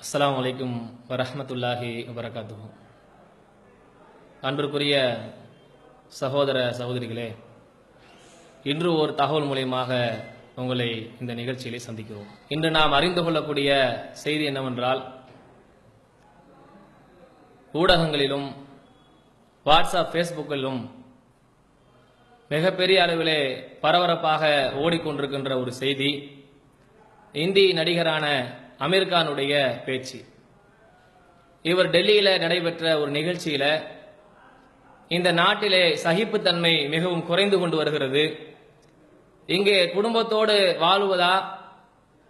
அஸ்லாம் வலைக்கும் வரமத்துல்லாஹி வரகாத்து அன்பிற்குரிய சகோதர சகோதரிகளே இன்று ஒரு தகவல் மூலியமாக உங்களை இந்த நிகழ்ச்சியிலே சந்திக்கிறோம். இன்று நாம் அறிந்து கொள்ளக்கூடிய செய்தி என்னவென்றால் ஊடகங்களிலும் வாட்ஸ்அப் ஃபேஸ்புக்கிலும் மிகப்பெரிய அளவிலே பரபரப்பாக ஓடிக்கொண்டிருக்கின்ற ஒரு செய்தி இந்தி நடிகரான அமீர்கானுடைய பேச்சு. இவர் டெல்லியில் நடைபெற்ற ஒரு நிகழ்ச்சியில் இந்த நாட்டிலே சகிப்புத்தன்மை மிகவும் குறைந்து கொண்டு வருகிறது. இங்கே குடும்பத்தோடு வாழுவதா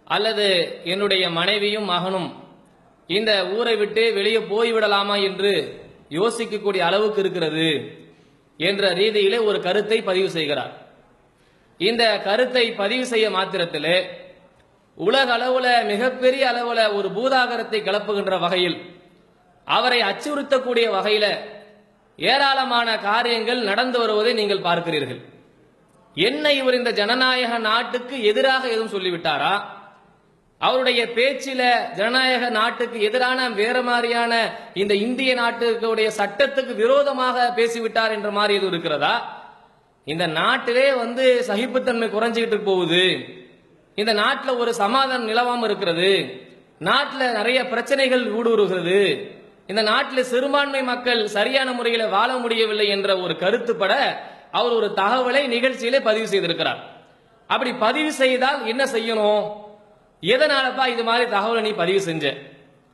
அல்லது என்னுடைய மனைவியும் மகனும் இந்த ஊரை விட்டு வெளியே போய்விடலாமா என்று யோசிக்கக்கூடிய அளவுக்கு இருக்கிறது என்ற ரீதியிலே ஒரு கருத்தை பதிவு செய்கிறார். இந்த கருத்தை பதிவு செய்ய மாத்திரத்திலே உலக அளவுல மிகப்பெரிய அளவுல ஒரு பூதாகரத்தை கிளப்புகின்ற வகையில் அவரை அச்சுறுத்தக்கூடிய வகையில ஏராளமான காரியங்கள் நடந்து வருவதை நீங்கள் பார்க்கிறீர்கள். என்ன இவர் இந்த ஜனநாயக நாட்டுக்கு எதிராக எதுவும் சொல்லிவிட்டாரா? அவருடைய பேச்சில ஜனநாயக நாட்டுக்கு எதிரான வேற மாதிரியான இந்த இந்திய நாட்டுடைய சட்டத்துக்கு விரோதமாக பேசிவிட்டார் என்ற மாதிரி எதுவும் இருக்கிறதா? இந்த நாட்டிலே வந்து சகிப்புத்தன்மை குறைஞ்சிக்கிட்டு போகுது. இந்த நாட்டில் ஒரு சமாதானம் நிலவாம இருக்கிறது. நாட்டில் நிறைய பிரச்சனைகள் ஊடுருகிறது. இந்த நாட்டில் சிறுபான்மை மக்கள் சரியான முறையில் வாழ முடியவில்லை என்ற ஒரு கருத்துப்பட அவர் ஒரு தகவலை நிகழ்ச்சியிலே பதிவு செய்திருக்கிறார். அப்படி பதிவு செய்தால் என்ன செய்யணும்? எதனாலப்பா இது மாதிரி தகவலை நீ பதிவு செஞ்ச?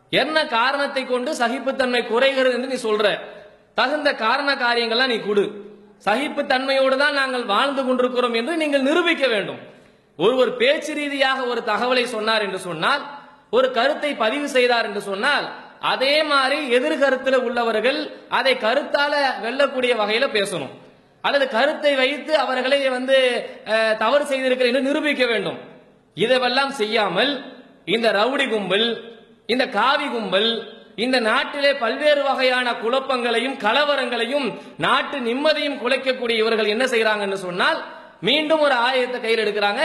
என்ன காரணத்தை கொண்டு சகிப்புத்தன்மை குறைகிறது என்று நீ சொல்ற? தகுந்த காரண காரியங்கள்லாம் நீ கொடு. சகிப்புத்தன்மையோடு தான் நாங்கள் வாழ்ந்து கொண்டிருக்கிறோம் என்று நீங்கள் நிரூபிக்க வேண்டும். ஒருவர் பேச்சு ரீதியாக ஒரு தகவலை சொன்னார் என்று சொன்னால் ஒரு கருத்தை பதிவு செய்தார் என்று சொன்னால் அதே மாதிரி எதிர்கருத்துல உள்ளவர்கள் அதை கருத்தால வெல்லக்கூடிய வகையில பேசணும். அல்லது கருத்தை வைத்து அவர்களை வந்து தவறு செய்திருக்கிற என்று நிரூபிக்க வேண்டும். இதெல்லாம் செய்யாமல் இந்த ரவுடி கும்பல் இந்த காவி கும்பல் இந்த நாட்டிலே பல்வேறு வகையான குழப்பங்களையும் கலவரங்களையும் நாட்டு நிம்மதியும் குலைக்கக்கூடிய இவர்கள் என்ன செய்யறாங்கன்னு சொன்னால் மீண்டும் ஒரு ஆயத்தை கையில் எடுக்கிறாங்க.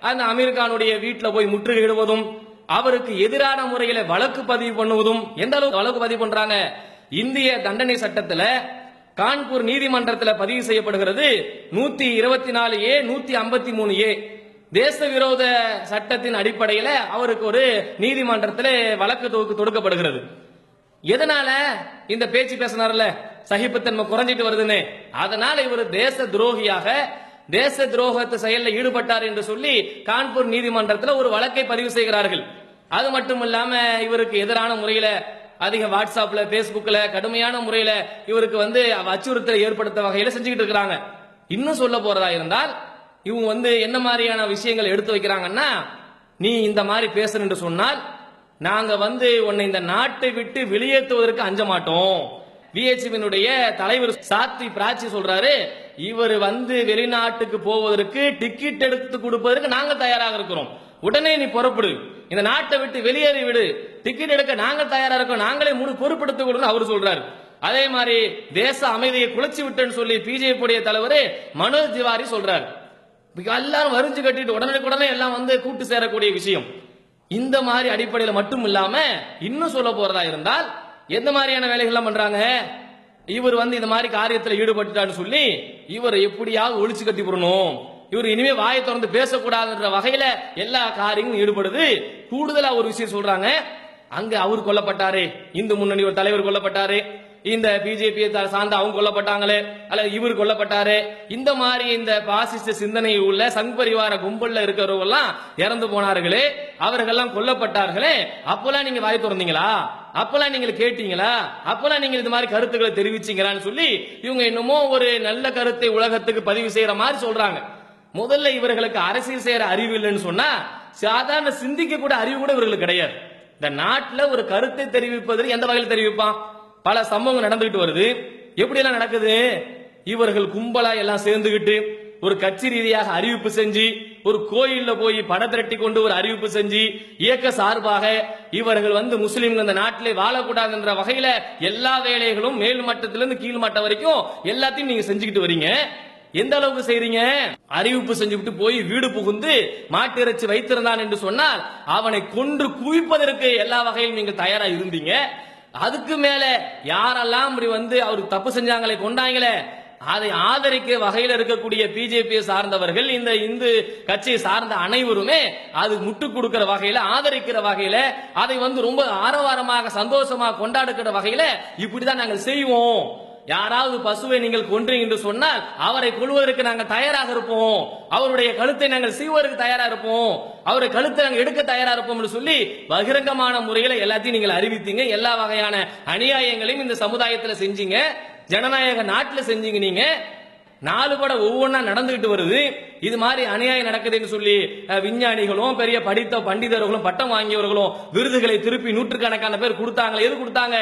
அந்த அமீர் கானுடைய போய் முற்றுகையிடுவதும் அவருக்கு எதிரான முறையில வழக்கு பதிவு பண்ணுவதும் எந்த அளவுக்கு வழக்கு பதிவு பண்றாங்க? இந்திய தண்டனை சட்டத்துல கான்பூர் நீதிமன்றத்தில் பதிவு செய்யப்படுகிறது. நூத்தி இருபத்தி நாலு ஏ நூத்தி ஐம்பத்தி மூணு ஏ. தேச விரோத சட்டத்தின் அடிப்படையில் அவருக்கு ஒரு நீதிமன்றத்தில் வழக்கு தொகுக்கு தொடுக்கப்படுகிறது. எதனால இந்த பேச்சு பேசினார்ல? சகிப்புத்தன்மை குறைஞ்சிட்டு வருதுன்னு. அதனால இவர் தேச துரோகியாக தேச துரோகத்து செயலில் ஈடுபட்டார் என்று சொல்லி கான்பூர் நீதிமன்றத்தில் ஒரு வழக்கை பதிவு செய்கிறார்கள். அது மட்டும் இல்லாம இவருக்கு எதிரான முறையில அதிக வாட்ஸ்அப்ல பேஸ்புக்ல கடுமையான முறையில இவருக்கு வந்து அச்சுறுத்தலை ஏற்படுத்த வகையில செஞ்சுக்கிட்டு இருக்கிறாங்க. இன்னும் சொல்ல போறதா இருந்தால் இவங்க வந்து என்ன மாதிரியான விஷயங்கள் எடுத்து வைக்கிறாங்கன்னா நீ இந்த மாதிரி பேசுறன்னு சொன்னால் நாங்க வந்து உன்னை இந்த நாட்டை விட்டு வெளியேற்றுவதற்கு அஞ்ச மாட்டோம். விஹெச்பியினுடைய தலைவர் சாத்வி பிராச்சி சொல்றாரு இவர் வந்து வெளிநாட்டுக்கு போவதற்கு டிக்கெட் எடுத்து கொடுப்பதற்கு நாங்க தயாராக இருக்கிறோம். உடனே நீ புறப்படு. இந்த நாட்டை விட்டு வெளியேறி விடு. டிக்கெட் எடுக்க நாங்க தயாரா இருக்கோம். நாங்களே முழு பொறுப்படுத்திக் கொடுன்னு அவர் சொல்றாரு. அதே மாதிரி தேச அமைதியை குலைச்சி விட்டேன்னு சொல்லி பிஜேபி தலைவர் மனோஜ் திவாரி சொல்றாரு. எல்லாரும் வரிஞ்சு கட்டிட்டு உடனே எல்லாம் வந்து கூட்டு சேரக்கூடிய விஷயம். இந்த மாதிரி அடிப்படையில் மட்டும் இல்லாம இன்னும் சொல்ல போறதா இருந்தால் எந்த மாதிரியான வேலைகள்லாம் பண்றாங்க? இவர் வந்து இந்த மாதிரி காரியத்தில் ஈடுபட்டுட்டான்னு சொல்லி இவரை எப்படியாவது ஒழிச்சு கட்டி போடணும் இவர் இனிமே வாயை திறந்து பேசக்கூடாதுன்ற வகையில எல்லா காரியங்களும் ஈடுபடுது. கூடுதலா ஒரு விஷயம் சொல்றாங்க. அங்க அவர் கொல்லப்பட்டாரு. இந்து முன்னணி ஒரு தலைவர் கொல்லப்பட்டாரு. இந்த பிஜேபி சார்ந்த அவங்க கொல்லப்பட்டாங்களே. அல்லது இவர் கொல்லப்பட்டாரு. இந்த மாதிரி இந்த பாசிஸ்ட சிந்தனை உள்ள சங் பரிவார கும்பல்ல இருக்கிறவங்க எல்லாம் இறந்து போனார்களே. அவர்கள்லாம் கொல்லப்பட்டார்களே. அப்பெல்லாம் நீங்க வாய் திறந்தீங்களா? அப்பெல்லாம் நீங்க கேட்டீங்களா? அப்பெல்லாம் நீங்க இது மாதிரி கருத்துக்களை தெரிவிச்சீங்களான்னு சொல்லி இவங்க என்னமோ ஒரு நல்ல கருத்தை உலகத்துக்கு பதிவு செய்யற மாதிரி சொல்றாங்க. முதல்ல இவர்களுக்கு அரசியல் செய்யற அறிவு இல்லைன்னு சொன்னா சாதாரண சிந்திக்க கூட அறிவு கூட இவர்களுக்கு கிடையாது. இந்த நாட்டுல ஒரு கருத்தை தெரிவிப்பதற்கு எந்த வகையில் தெரிவிப்பான்? பல சம்பவங்கள் நடந்துகிட்டு வருது. எப்படி எல்லாம் நடக்குது? இவர்கள் கும்பலா எல்லாம் சேர்ந்துகிட்டு ஒரு கட்சி ரீதியாக அறிவிப்பு செஞ்சு ஒரு கோயில்ல போய் பண திரட்டி கொண்டு ஒரு அறிவிப்பு செஞ்சு இயக்க சார்பாக இவர்கள் வந்து முஸ்லீம்கள் இந்த நாட்டிலே வாழக்கூடாதுன்ற வகையில எல்லா வேலைகளும் மேல் மட்டத்திலிருந்து கீழ் மட்டம் வரைக்கும் எல்லாத்தையும் நீங்க செஞ்சுக்கிட்டு வரீங்க. எந்த அளவுக்கு செய்றீங்க? அறிவிப்பு செஞ்சுக்கிட்டு போய் வீடு புகுந்து மாட்டு இறைச்சி வைத்திருந்தான் என்று சொன்னால் அவனை கொன்று குவிப்பதற்கு எல்லா வகையிலும் நீங்கள் தயாரா இருந்தீங்க. அதுக்கு மேல யாரெல்லாம் இப்படி வந்து அவருக்கு தப்பு செஞ்சாங்களே கொண்டாங்களே அதை ஆதரிக்க வகையில் இருக்கக்கூடிய பிஜேபி சார்ந்தவர்கள் இந்த இந்து கட்சியை சார்ந்த அனைவருமே அது முட்டு கொடுக்கிற வகையில ஆதரிக்கிற வகையில அதை வந்து ரொம்ப ஆரவாரமாக சந்தோஷமாக கொண்டாடுகிற வகையில இப்படிதான் நாங்கள் செய்வோம். யாராவது பசுவை நீங்கள் கொன்றீங்க என்று சொன்னால் அவரை கொள்வதற்கு நாங்கள் தயாராக இருப்போம். அவருடைய கழுத்தை நாங்கள் செய்வதற்கு தயாரா இருப்போம். அவரை கழுத்தை நாங்கள் எடுக்க தயாரா இருப்போம் சொல்லி பகிரங்கமான முறையில எல்லாத்தையும் நீங்கள் அறிவித்தீங்க. எல்லா வகையான அநியாயங்களையும் இந்த சமுதாயத்தில் செஞ்சீங்க. ஜனநாயக நாட்டில் செஞ்சீங்க நீங்க. நாலு கூட ஒவ்வொன்றா நடந்துகிட்டு வருது. இது மாதிரி அநியாயம் நடக்குதுன்னு சொல்லி விஞ்ஞானிகளும் பெரிய படித்த பண்டிதர்களும் பட்டம் வாங்கியவர்களும் விருதுகளை திருப்பி நூற்றுக்கணக்கான பேர் கொடுத்தாங்களே எது கொடுத்தாங்க?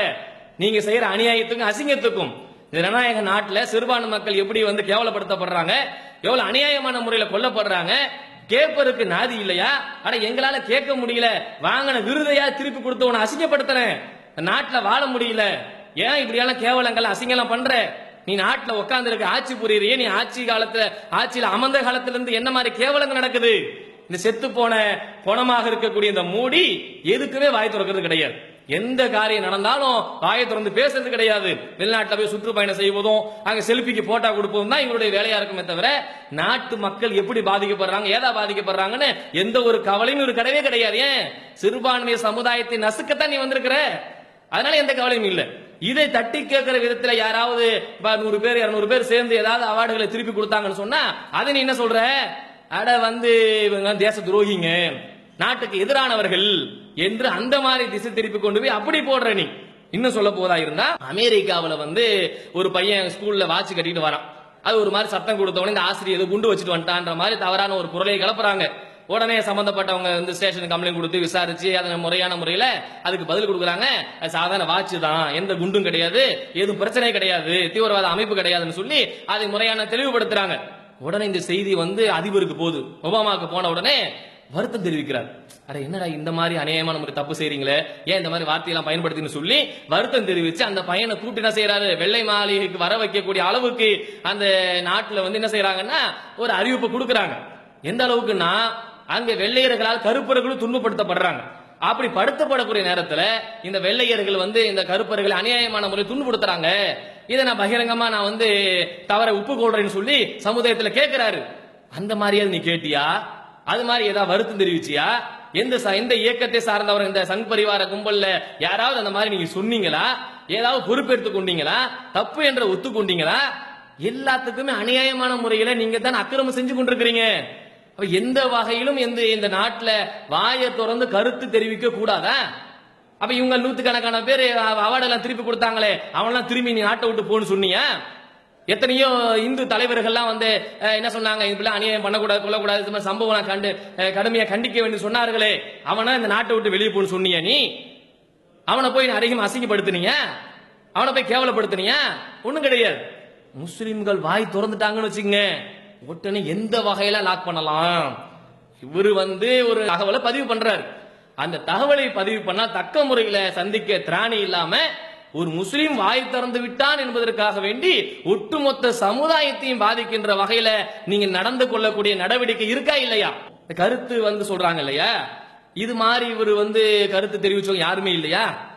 நீங்க செய்யற அநியாயத்துக்கும் அசிங்கத்துக்கும். ஜனநாயக நாட்டில் சிறுபான்மை மக்கள் எப்படி வந்து கேவலப்படுத்தப்படுறாங்க? எவ்வளவு அநியாயமான முறையில் கொல்லப்படுறாங்க? கேட்பதற்கு நாதி இல்லையா? ஆனா எங்களால கேட்க முடியல. வாங்கின விருதையா திருப்பி கொடுத்தவன அசிங்கப்படுத்துறேன் நாட்டில் வாழ முடியல. ஏன் இப்படியெல்லாம் கேவலங்கள் அசிங்கம்லாம் பண்ற? நீ நாட்டுல உட்கார்ந்து இருக்க ஆட்சி புரியுறியே? நீ ஆட்சி காலத்துல ஆட்சியில அமர்ந்த காலத்துல இருந்து என்ன மாதிரி கேவலங்கள் நடக்குது? இந்த செத்து போன குணமாக இருக்கக்கூடிய இந்த மூடி எதுக்குமே வாய் திறக்கிறது கிடையாது. எந்த காரியம் நடந்தாலும் வாயை திறந்து பேசுறது கிடையாது. வெளிநாட்டில் போய் சுற்றுப்பயணம் செய்வதும் அங்க செல்ஃபிக்கு போட்டோ கொடுப்பதும் தான் இவருடைய வேலையா இருக்குமே தவிர நாட்டு மக்கள் எப்படி பாதிக்கப்படுறாங்க ஏதா பாதிக்கப்படுறாங்கன்னு எந்த ஒரு கவலையும் ஒரு கிடையவே கிடையாது. ஏன்? சிறுபான்மை சமுதாயத்தை நசுக்கத்தான் நீ வந்திருக்கிற. அதனால எந்த கவலையும் இல்லை. இதை தட்டி கேட்கிற விதத்துல யாராவது நூறு பேர் இருநூறு பேர் சேர்ந்து ஏதாவது அவார்டுகளை திருப்பி கொடுத்தாங்கன்னு சொன்னா அதை நீ என்ன சொல்ற? அட வந்து இவங்க தேச துரோகிங்க. நாட்டுக்கு எதிரானவர்கள் என்று அந்த மாதிரி திசை திருப்பி கொண்டு போய் அப்படி போடுற நீ. இன்னும் சொல்ல போதா இருந்தா அமெரிக்காவில வந்து ஒரு பையன் ஸ்கூல்ல வாட்ச் கட்டிட்டு வரான். அது ஒரு மாதிரி சத்தம் கொடுத்தவொடனே இந்த ஆசிரியர் குண்டு வச்சுட்டு வந்துட்டான்ற மாதிரி தவறான ஒரு குரலை கிளப்புறாங்க. உடனே சம்பந்தப்பட்டவங்க வந்து ஸ்டேஷனுக்கு கம்ப்ளைண்ட் கொடுத்து விசாரிச்சு அதை முறையான முறையில அதுக்கு பதில் கொடுக்குறாங்க. சாதாரண வாட்ச் தான். எந்த குண்டும் கிடையாது. எதுவும் பிரச்சனை கிடையாது. தீவிரவாத அமைப்பு கிடையாதுன்னு சொல்லி அதை முறையான தெளிவுபடுத்துறாங்க. உடனே இந்த செய்தி வந்து அதிபருக்கு போகுது. ஒபாமாவுக்கு போன உடனே வருத்தம் தெரிவிக்கிறார். அட என்னடா இந்த மாதிரி அநியாயமான முறை தப்பு செய்றீங்களே? ஏன் இந்த மாதிரி வார்த்தையெல்லாம் பயன்படுத்தின்னு சொல்லி வருத்தம் தெரிவிச்சு அந்த பையனை கூட்டி என்ன செய்யறாரு வெள்ளை மாளிகைக்கு வர வைக்கக்கூடிய அளவுக்கு அந்த நாட்டுல வந்து என்ன செய்யறாங்கன்னா ஒரு அறிவிப்பு கொடுக்குறாங்க. எந்த அளவுக்குன்னா அங்க வெள்ளையர்களால் கருப்பர்களும் துன்பப்படுத்தப்படுறாங்க. அப்படி படுத்தப்படக்கூடிய நேரத்துல இந்த வெள்ளையர்கள் வந்து இந்த கருப்பர்களை அநியாயமான முறையில் துன்புறுத்துறாங்க. இதை நான் பகிரங்கமா நான் வந்து தவற உப்பு கொள்றேன்னு சொல்லி சமுதாயத்துல கேட்கிறாரு அந்த மாதிரியாவது நீ கேட்டியா? அது மாதிரி ஏதாவது வருத்தம் தெரிவிச்சியா? எந்த எந்த இயக்கத்தை சார்ந்தவர் இந்த சங் பரிவார கும்பல்ல யாராவது அந்த மாதிரி நீங்க சொன்னீங்களா? ஏதாவது பொறுப்பெடுத்து கொண்டீங்களா? தப்பு என்ற ஒத்துக்கொண்டீங்களா? எல்லாத்துக்குமே அநியாயமான முறையில நீங்க தான் அக்கிரமம் செஞ்சு கொண்டிருக்கிறீங்க. எந்த வகையிலும் எந்த இந்த நாட்டில் வாயை திறந்து கருத்து தெரிவிக்க கூடாதா? அப்ப இவங்க நூத்துக்கணக்கான பேர் அவார்டெல்லாம் திருப்பி கொடுத்தாங்களே அவனெல்லாம் திரும்பி நீ நாட்டை விட்டு போன்னு சொன்னீங்க எத்தனையோ இந்து தலைவர்கள்லாம் வந்து என்ன சொன்னாங்க? இப்படிலாம் அநியாயம் பண்ணக்கூடாது கொள்ளக்கூடாது இது மாதிரி சம்பவம் நான் கண்டு கடுமையா கண்டிக்க வேண்டி சொன்னார்களே. அவனா இந்த நாட்டை விட்டு வெளியே போன்னு சொன்னியா நீ? அவனை போய் அதிகம் அசிங்கப்படுத்தினீங்க அவனை போய் கேவலப்படுத்துனீங்க ஒண்ணும் கிடையாது. முஸ்லிம்கள் வாய் திறந்துட்டாங்கன்னு வச்சுக்கங்க. உடனே எந்த வகையில லாக் பண்ணலாம்? இவர் வந்து ஒரு தகவலை பதிவு பண்றாரு. அந்த தகவலை பதிவு பண்ணா தக்க முறையில சந்திக்க திராணி இல்லாம ஒரு முஸ்லீம் வாய் திறந்து விட்டான் என்பதற்காக வேண்டி ஒட்டுமொத்த சமுதாயத்தையும் பாதிக்கின்ற வகையில நீங்க நடந்து கொள்ளக்கூடிய நடவடிக்கை இருக்கா இல்லையா? இந்த கருத்து வந்து சொல்றாங்க இல்லையா? இது மாதிரி இவர் வந்து கருத்து தெரிவிச்சவங்க யாருமே இல்லையா?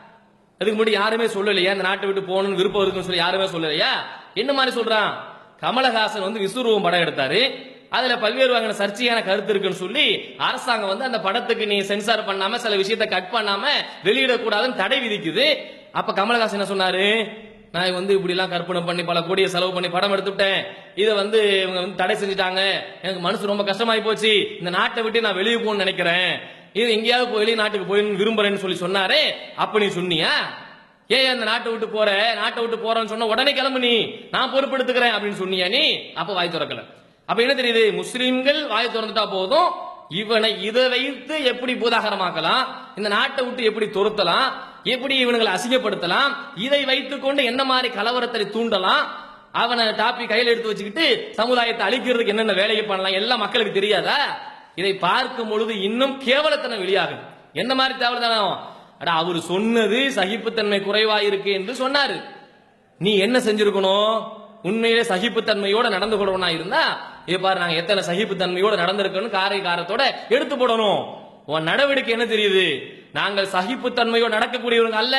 அதுக்கு முன்னாடி யாருமே சொல்லலையா? இந்த நாட்டை விட்டு போகணும்னு விருப்பம் இருக்குன்னு சொல்லி யாருமே சொல்லலையா? என்ன மாதிரி சொல்றான்? கமலஹாசன் வந்து விஸ்வரூபம் படம் எடுத்தாரு. அதுல பல்வேறு வகையான சர்ச்சையான கருத்து இருக்குன்னு சொல்லி அரசாங்கம் வந்து அந்த படத்துக்கு நீ சென்சார் பண்ணாம சில விஷயத்தை கட் பண்ணாம வெளியிடக்கூடாதுன்னு தடை விதிக்குது. அப்ப கமலஹாசன் என்ன சொன்னாரு? நான் வந்து இப்படி எல்லாம் கற்பனை பண்ணி பல கோடியை செலவு பண்ணி படம் எடுத்துட்டேன் இதை வந்து இவங்க வந்து தடை செஞ்சுட்டாங்க. எனக்கு மனசு ரொம்ப கஷ்டமாயி போச்சு. இந்த நாட்டை விட்டு நான் வெளியே போகணும்னு நினைக்கிறேன். இது எங்கேயாவது போய் வெளிநாட்டுக்கு நாட்டுக்கு விரும்புறேன்னு சொல்லி சொன்னாரு. அப்ப நீ சொன்னியா? ஏன் அந்த நாட்டை விட்டு போற நாட்டை விட்டு போறேன்னு சொன்ன உடனே கிளம்பு நீ. நான் பொறுப்பெடுத்துக்கிறேன் அப்படின்னு சொன்னியா நீ? அப்ப வாய் திறக்கல. அப்ப என்ன தெரியுது? முஸ்லிம்கள் வாய் திறந்துட்டா போதும். இவனை இதை வைத்து எப்படி பூதாகரமாக்கலாம்? இந்த நாட்டை விட்டு எப்படி துரத்தலாம்? எப்படி இவனுங்களை அசிங்கப்படுத்தலாம்? இதை வைத்துக்கொண்டு என்ன மாதிரி கலவரத்தை தூண்டலாம்? அவனை டாப்பி கையில் எடுத்து வச்சுக்கிட்டு சமுதாயத்தை அழிக்கிறதுக்கு என்னென்ன வேலையை பண்ணலாம்? எல்லாம் மக்களுக்கு தெரியாதா? இதை பார்க்கும் பொழுது இன்னும் கேவலத்தனம் வெளியாகுது. என்ன மாதிரி தேவலத்தனம்? அட அவர் சொன்னது சகிப்புத்தன்மை குறைவா இருக்கு என்று சொன்னாரு. நீ என்ன செஞ்சிருக்கணும்? உண்மையிலே சகிப்புத்தன்மையோட நடந்து கொள்வனா இருந்தா இப்ப பாரு நாங்க எத்தனை சகிப்புத்தன்மையோட நடந்திருக்கணும் காரை காரத்தோட எடுத்து போடணும். உன் நடவடிக்கை என்ன தெரியுது? நாங்கள் சகிப்புத்தன்மையோடு நடக்கக்கூடியவங்க அல்ல.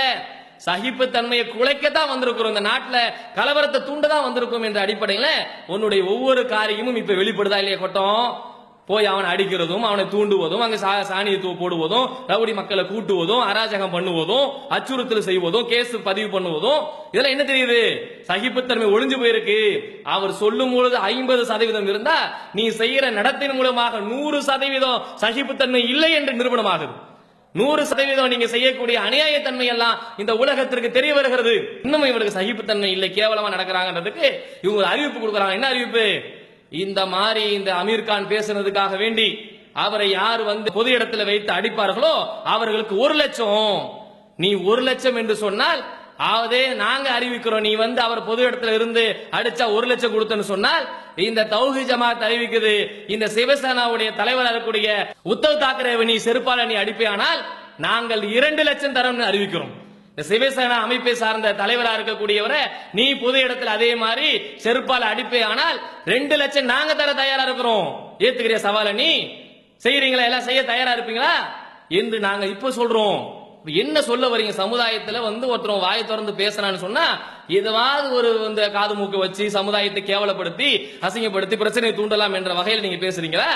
சகிப்புத்தன்மையை குலைக்கத்தான் வந்திருக்கிறோம். இந்த நாட்டுல கலவரத்தை தூண்டதான் வந்திருக்கோம் என்ற அடிப்படையில உன்னுடைய ஒவ்வொரு காரியமும் இப்ப வெளிப்படுதா இல்லையா கொட்டம்? போய் அவனை அடிக்கிறதும் அவனை தூண்டுவதும் அங்க சா- போடுவதும் ரவுடி மக்களை கூட்டுவதும் அராஜகம் பண்ணுவதும் அச்சுறுத்தல் செய்வதும் கேஸ் பதிவு பண்ணுவதும் இதெல்லாம் என்ன தெரியுது? சகிப்புத்தன்மை ஒளிஞ்சு போயிருக்கு. அவர் சொல்லும் பொழுது ஐம்பது சதவீதம் இருந்தா நீ செய்யற நடத்தின் மூலமாக நூறு சதவீதம் சகிப்புத்தன்மை இல்லை என்று நிரூபணமாகுது. நூறு சதவீதம் நீங்க செய்யக்கூடிய அநியாயத்தன்மை எல்லாம் இந்த உலகத்திற்கு தெரிய வருகிறது. இன்னும் இவருக்கு சகிப்புத்தன்மை இல்லை கேவலமா நடக்கிறாங்கன்றதுக்கு இவங்க அறிவிப்பு கொடுக்குறாங்க. என்ன அறிவிப்பு? இந்த மாதிரி இந்த அமீர் கான் பேசுனதுக்காக வேண்டி அவரை யார் வந்து பொது இடத்துல வைத்து அடிப்பார்களோ அவர்களுக்கு ஒரு லட்சம். நீ ஒரு லட்சம் என்று சொன்னால் அதே நாங்க அறிவிக்கிறோம் நீ வந்து அவர் பொது இடத்துல இருந்து அடிச்சா ஒரு லட்சம் கொடுத்தன்னு சொன்னால் இந்த தௌஹி ஜமாத் அறிவிக்குது. இந்த சிவசேனாவுடைய தலைவராக இருக்கக்கூடிய உத்தவ் தாக்கரேவை நீ செருப்பால நீ அடிப்பேயானால் நாங்கள் இரண்டு லட்சம் தரோம்னு அறிவிக்கிறோம். இந்த சிவசேனா அமைப்பை சார்ந்த தலைவராக இருக்கக்கூடியவரை நீ பொது இடத்துல அதே மாதிரி செருப்பால் அடிப்பே ஆனால் ரெண்டு லட்சம் நாங்க தர தயாரா இருக்கிறோம். ஏத்துக்கிற சவால நீ? செய்யறீங்களா எல்லாம் செய்ய தயாரா இருப்பீங்களா? என்று நாங்க இப்ப சொல்றோம். என்ன சொல்ல வரீங்க? சமுதாயத்துல வந்து ஒருத்தர் வாயை திறந்து பேசுறான்னு சொன்னா ஏதாவது ஒரு இந்த காது மூக்கு வச்சு சமுதாயத்தை கேவலப்படுத்தி அசிங்கப்படுத்தி பிரச்சனையை தூண்டலாம் என்ற வகையில் நீங்க பேசுறீங்களா?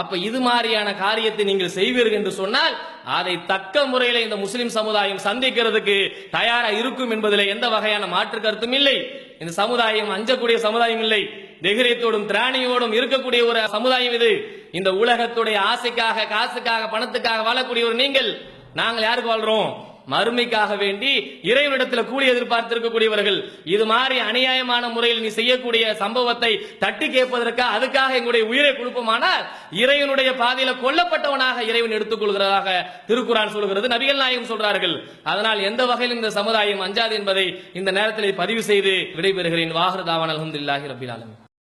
அப்ப இது மாதிரியான காரியத்தை நீங்கள் செய்வீர்கள் என்று சொன்னால் அதை தக்க முறையில் இந்த முஸ்லிம் சமுதாயம் சந்திக்கிறதுக்கு தயாரா இருக்கும் என்பதில் எந்த வகையான மாற்று கருத்தும் இல்லை. இந்த சமுதாயம் அஞ்சக்கூடிய சமுதாயம் இல்லை. தைரியத்தோடும் திராணியோடும் இருக்கக்கூடிய ஒரு சமுதாயம் இது. இந்த உலகத்துடைய ஆசைக்காக காசுக்காக பணத்துக்காக வாழக்கூடிய ஒரு நீங்கள் நாங்கள் யாருக்கு வாழ்றோம்? மறுமைக்காக வேண்டி இறைவனிடத்தில் கூலி எதிர்பார்த்திருக்கக்கூடியவர்கள் இது மாதிரி அநியாயமான முறையில் நீ செய்யக்கூடிய சம்பவத்தை தட்டி கேட்பதற்காக அதுக்காக எங்களுடைய உயிரை கொடுப்போமானால் இறைவனுடைய பாதையில கொல்லப்பட்டவனாக இறைவன் எடுத்துக்கொள்கிறதாக திருக்குறான் சொல்கிறது. நபிகள் நாயகம் சொல்றார்கள் அதனால் எந்த வகையில் இந்த சமுதாயம் அஞ்சாது என்பதை இந்த நேரத்தில் பதிவு செய்து விடைபெறுகிறேன். வாகரதாவான் அலமதுல்லாஹி ரபில்